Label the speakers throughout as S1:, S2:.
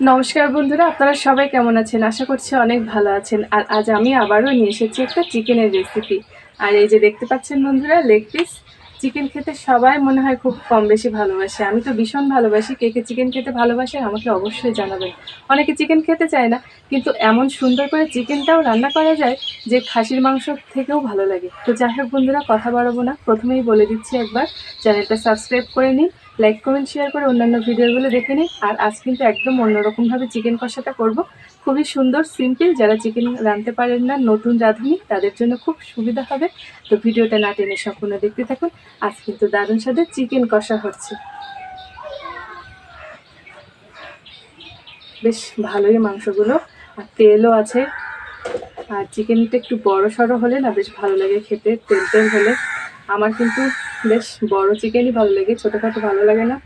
S1: নমস্কার বন্ধুরা, আপনারা সবাই কেমন আছেন? আশা করছি অনেক ভালো আছেন। আর আজ আমি আবারও নিয়ে এসেছি একটা চিকেনের রেসিপি আর এই যে দেখতে পাচ্ছেন বন্ধুরা লেগ পিস চিকেন খেতে সবাই মনে হয় খুব কম বেশি ভালোবাসে। আমি তো ভীষণ ভালোবাসি। কে কে চিকেন খেতে ভালোবাসে আমাকে অবশ্যই জানাবেন। অনেকে চিকেন খেতে চায় না, কিন্তু এমন সুন্দর করে চিকেনটাও রান্না করা যায় যে খাসির মাংস থেকেও ভালো লাগে। তো যাই হোক বন্ধুরা, কথা বাড়াবো না। প্রথমেই বলে দিচ্ছি একবার, চ্যানেলটা সাবস্ক্রাইব করে নিন। লাইক কমেন্ট শেয়ার করে অন্যান্য ভিডিওগুলো দেখে নিন। আর আজ কিন্তু একদম অন্যরকমভাবে চিকেন কষাটা করব। খুবই সুন্দর সিম্পল যারা চিকেন রাঁধতে পারেন না, নতুন রাঁধুনি, তাদের জন্য খুব সুবিধা হবে। তো ভিডিওটা না টেনে সম্পূর্ণ দেখতে থাকুন। আজ কিন্তু দারুণ স্বাদে চিকেন কষা হচ্ছে। বেশ ভালোই মাংসগুলো। আর তেলও আছে। আর চিকেনটা একটু বড় সড়ো হলে না বেশ ভালো লাগে খেতে, তেল তেল হলে। আমার কিন্তু বেশ বড় চিকেনই ভালো লাগে, ছোটোখাটো ভালো লাগে না।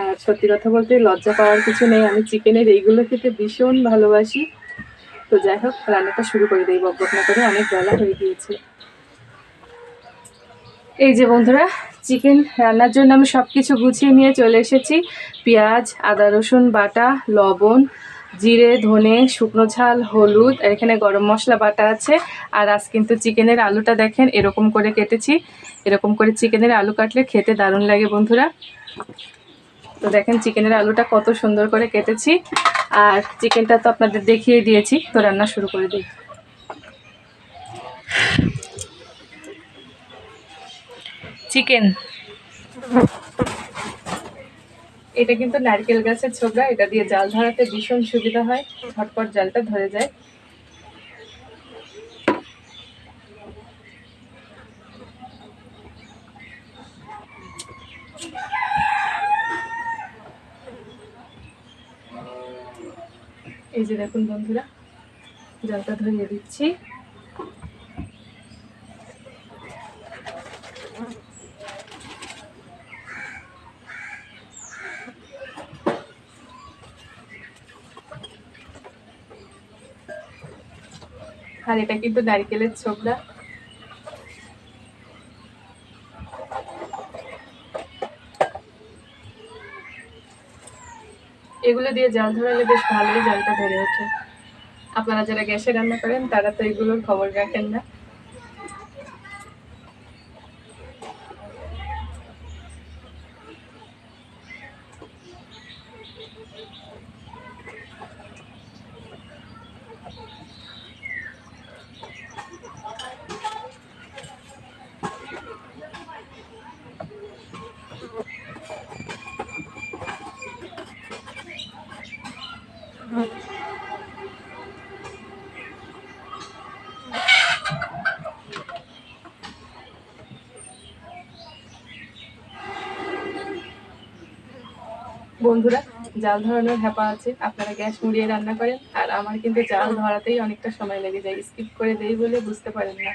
S1: আর সত্যি কথা বলতে লজ্জা পাওয়ার কিছু নেই, আমি চিকেনের এইগুলো খেতে ভীষণ ভালোবাসি। তো যাই হোক, রান্নাটা শুরু করে দিই বকবক না করে অনেক বেলা হয়ে গিয়েছে। এই যে বন্ধুরা, চিকেন রান্নার জন্য আমি সব কিছু গুছিয়ে নিয়ে চলে এসেছি। পেঁয়াজ, আদা রসুন, বাটা, লবণ জিরে, ধনে, শুকনো ঝাল, হলুদ, আর এখানে গরম মশলা বাটা আছে। আর আজ কিন্তু চিকেনের আলুটা দেখেন, এরকম করে কেটেছি। এরকম করে চিকেনের আলু কাটলে খেতে দারুণ লাগে বন্ধুরা। তো দেখেন চিকেনের আলুটা কত সুন্দর করে কেটেছি। আর চিকেনটা তো আপনাদের দেখিয়ে দিয়েছি, তো রান্না শুরু করে দিই। চিকেন। এটা কিন্তু নারকেল গাছের ছোবড়া, এটা দিয়ে জাল ধরাতে ভীষণ সুবিধা হয়। ঝটপট জালটা ধরে যায়। এই যে দেখুন বন্ধুরা, জলটা ধরিয়ে দিচ্ছি। আর এটা কিন্তু নারকেলের ছোবড়া। এগুলো দিয়ে জাল ধরালে বেশ ভালোই জলটা ধরে ওঠে। আপনারা যারা গ্যাসে রান্না করেন, তারা তো এগুলোর খবর রাখেন না। বন্ধুরা, জাল ধরানোর হ্যাপা আছে। আপনারা গ্যাস মুড়িয়ে রান্না করেন, আর আমার কিন্তু জাল ধরাতেই অনেকটা সময় লেগে যায়। স্কিপ করে দেই বলে বুঝতে পারেন না।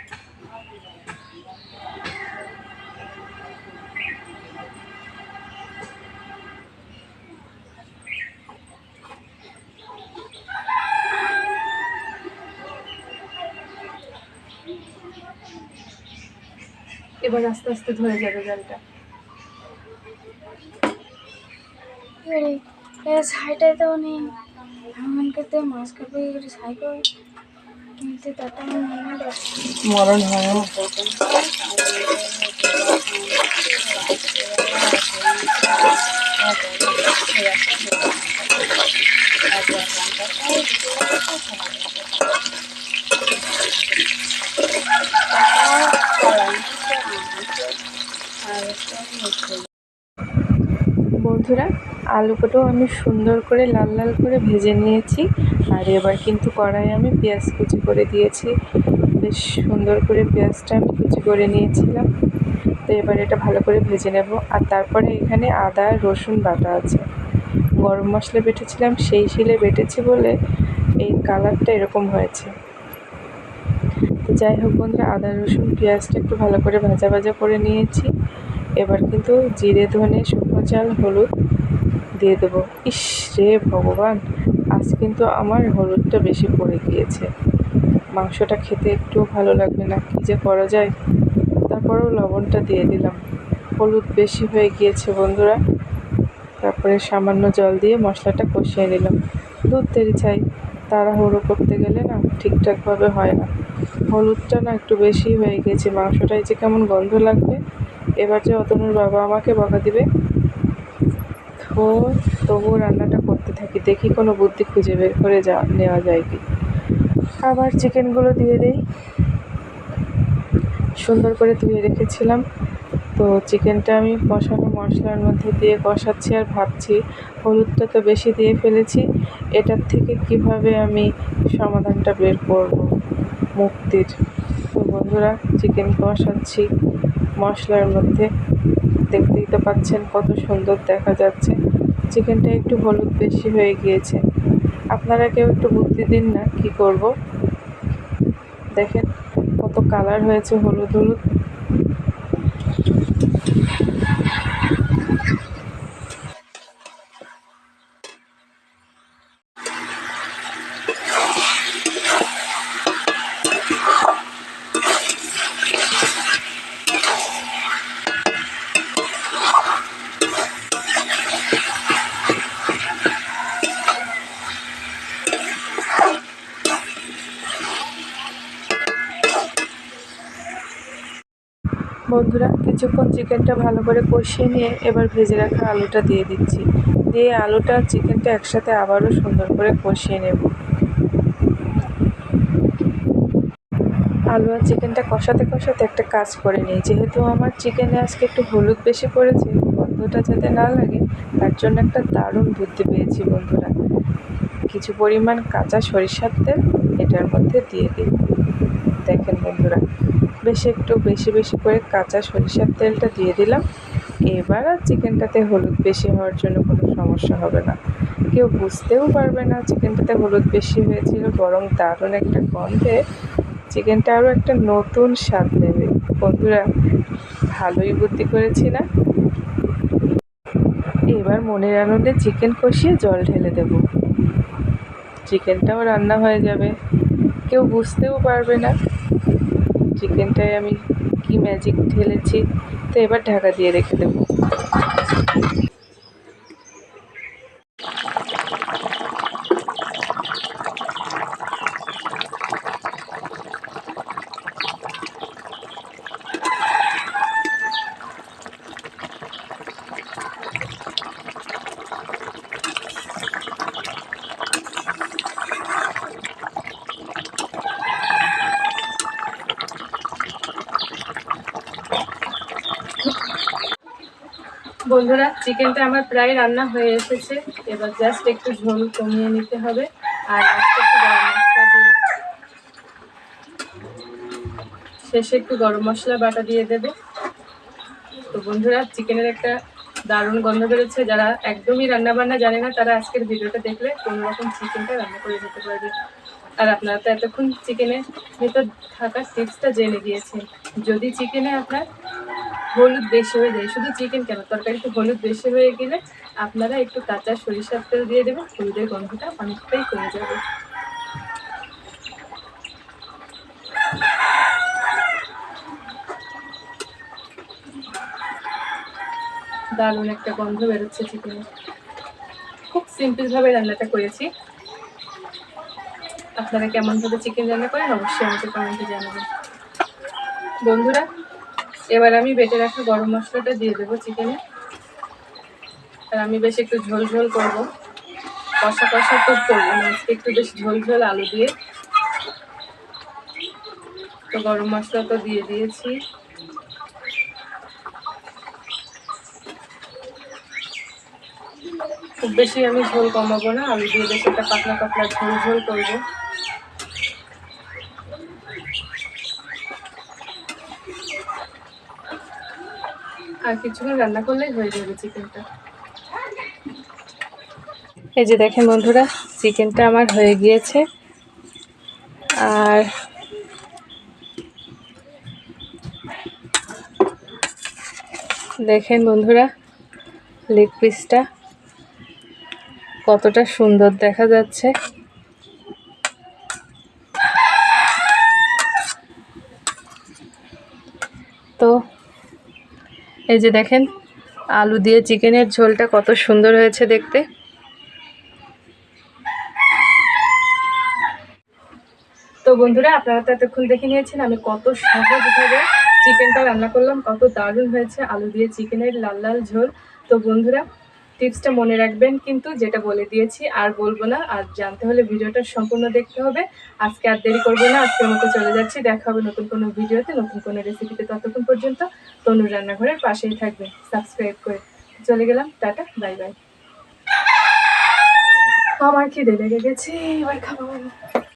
S1: এবার আস্তে আস্তে ধরে যাবে জালটা।
S2: সাইটাতে নেই। এমন করতে মাছ কাপড় করে। সাইকেল কিন্তু তাতে
S1: মরণ হয় আলুটাও আমি সুন্দর করে লাল লাল করে ভেজে নিয়েছি। আর এবার কিন্তু কড়াই আমি পেঁয়াজ কুচি করে দিয়েছি। বেশ সুন্দর করে পেঁয়াজটা আমি কুচি করে নিয়েছিলাম। তো এবার এটা ভালো করে ভেজে নেব। আর তারপরে এখানে আদা, রসুন বাটা আছে। গরম মশলা বেটেছিলাম, সেই শিলে বেটেছি বলে এই কালারটা এরকম হয়েছে। তো যাই হোক বন্ধুরা, আদা, রসুন, পেঁয়াজটা একটু ভালো করে ভাজা ভাজা করে নিয়েছি। এবার কিন্তু জিরে, ধনে, শুকনো চাল, হলুদ দিয়ে দেবো। ইস রে ভগবান, আজ কিন্তু আমার হলুদটা বেশি পড়ে গিয়েছে। মাংসটা খেতে একটু ভালো লাগবে না, কী যে করা যায়? তারপরেও লবণটা দিয়ে দিলাম। হলুদ বেশি হয়ে গিয়েছে বন্ধুরা।
S3: তারপরে সামান্য জল দিয়ে মশলাটা কষিয়ে নিলাম। দুধ তেরি চাই তাড়াহুড়ো করতে গেলে না ঠিকঠাকভাবে হয় না। হলুদটা না একটু বেশি হয়ে গেছে মাংসটাই যে কেমন গন্ধ লাগবে। এবার যে অতনুর বাবা আমাকে বকা দিবে তো তবুও রান্নাটা করতে থাকি, দেখি কোনো বুদ্ধি খুঁজে বের করে যা, নেওয়া যায় কি? আবার চিকেনগুলো দিয়ে দেই। সুন্দর করে ধুয়ে রেখেছিলাম। তো চিকেনটা আমি কষানো মশলার মধ্যে দিয়ে কষাচ্ছি আর ভাবছি, হলুদটা তো বেশি দিয়ে ফেলেছি, এটার থেকে কীভাবে আমি সমাধানটা বের করব? মুক্তির। তো বন্ধুরা চিকেন কষাচ্ছি মশলার মধ্যে। দেখতেই তো পাচ্ছেন কত সুন্দর দেখা যাচ্ছে। চিকেনটা একটু হলুদ বেশি হয়ে গিয়েছে। আপনারা কেউ একটু বুদ্ধি দিন না, কি করব? দেখেন কত কালার হয়েছে হলুদ হলুদ। বন্ধুরা, কিছুক্ষণ চিকেনটা ভালো করে কষিয়ে নিয়ে এবার ভেজে রাখা আলুটা দিয়ে দিচ্ছি। দিয়ে আলুটা চিকেনটা একসাথে আবারও সুন্দর করে কষিয়ে নেব। আলু আর চিকেনটা কষাতে কষাতে একটা কাজ করে নিই। যেহেতু আমার চিকেনে আজকে একটু হলুদ বেশি পড়েছে, গন্ধটা যাতে না লাগে, তার জন্য একটা দারুণ বুদ্ধি পেয়েছি বন্ধুরা। কিছু পরিমাণ কাঁচা সরিষার তেল এটার মধ্যে দিয়ে দিই। দেখেন বন্ধুরা বেশ একটু বেশি বেশি করে কাঁচা সরিষার তেলটা দিয়ে দিলাম। এবার আর চিকেনটাতে হলুদ বেশি হওয়ার জন্য কোনো সমস্যা হবে না। কেউ বুঝতেও পারবে না চিকেনটাতে হলুদ বেশি হয়েছিল, বরং দারুণ একটা গন্ধে চিকেনটা আরও একটা নতুন স্বাদ নেবে। বন্ধুরা, ভালোই বুদ্ধি করেছি না? এবার মনের আনন্দে চিকেন কষিয়ে জল ঢেলে দেব। চিকেনটাও রান্না হয়ে যাবে। কেউ বুঝতেও পারবে না। চিকেনটায় আমি কি ম্যাজিক ঢেলেছি তো এবার ঢাকা দিয়ে রেখে দেবো। বন্ধুরা চিকেনটা আমার প্রায় রান্না হয়ে এসেছে। এবার জাস্ট একটু ঝোল কমিয়ে নিতে হবে। আর একটু গরম মশলা দিয়ে শেষে একটু গরম মশলা বাটা দিয়ে দেব। তো বন্ধুরা চিকেনের একটা দারুণ গন্ধ বেরোচ্ছে। যারা একদমই রান্না বান্না জানে না, তারা আজকের ভিডিওটা দেখলে কোনো রকম চিকেনটা রান্না করে যেতে পারবে। আর আপনারা তো এতক্ষণ চিকেনের ভেতর থাকা টিপসটা জেনে গিয়েছেন। যদি চিকেনে আপনার হলুদ বেশি হয়ে যায়। শুধু চিকেন কেন? তরকারিতে হলুদ বেশি হয়ে গেলে আপনারা একটু কাঁচা সরিষার তেল দিয়ে দেবেন, হলুদের গন্ধটা অনেকটাই কমে যাবে। দারুণ একটা গন্ধ বেরোচ্ছে চিকেনের খুব সিম্পলভাবে রান্নাটা করেছি। আপনারা কেমনভাবে চিকেন রান্না করেন, অবশ্যই আমাকে কমেন্টে জানাবেন। বন্ধুরা এবার আমি বেটে রাখা গরম মশলাটা দিয়ে দেবো চিকেনে। আর আমি বেশ একটু ঝোল ঝোল করব। কষা কষা তো করব একটু বেশ ঝোল ঝোল আলু দিয়ে। তো গরম মশলা তো দিয়ে দিয়েছি। খুব বেশি আমি ঝোল কমাবো না, আলু দিয়ে বেশ একটা পাতলা পাতলা ঝোল ঝোল করব। আর কিছুক্ষণ রান্না করলেই হয়ে যাবে চিকেনটা। এই যে দেখেন বন্ধুরা, চিকেনটা আমার হয়ে গিয়েছে। আর দেখেন বন্ধুরা, লেগ পিসটা কতটা সুন্দর দেখা যাচ্ছে তো এই যে দেখেন,
S1: আলু দিয়ে চিকেনের ঝোলটা কত সুন্দর হয়েছে দেখতে। তো বন্ধুরা, আপনারা তো এতক্ষণ দেখে নিয়েছেন আমি কত সহজভাবে চিকেনটা রান্না করলাম, কত দারুণ হয়েছে আলু দিয়ে চিকেনের লাল লাল ঝোল। তো বন্ধুরা টিপসটা মনে রাখবেন কিন্তু যেটা বলে দিয়েছি, আর বলব না। আর জানতে হলে ভিডিওটা সম্পূর্ণ দেখতে হবে। আজকে আর দেরি করব না, আজকের মতো চলে যাচ্ছি। দেখা হবে নতুন কোনো ভিডিওতে, নতুন কোনো রেসিপিতে ততক্ষণ পর্যন্ত। তনুর রান্নাঘরের পাশেই থাকবে। সাবস্ক্রাইব করে চলে গেলাম। Tata, bye bye. আমার খিদে লেগে গেছে, এবার খাব।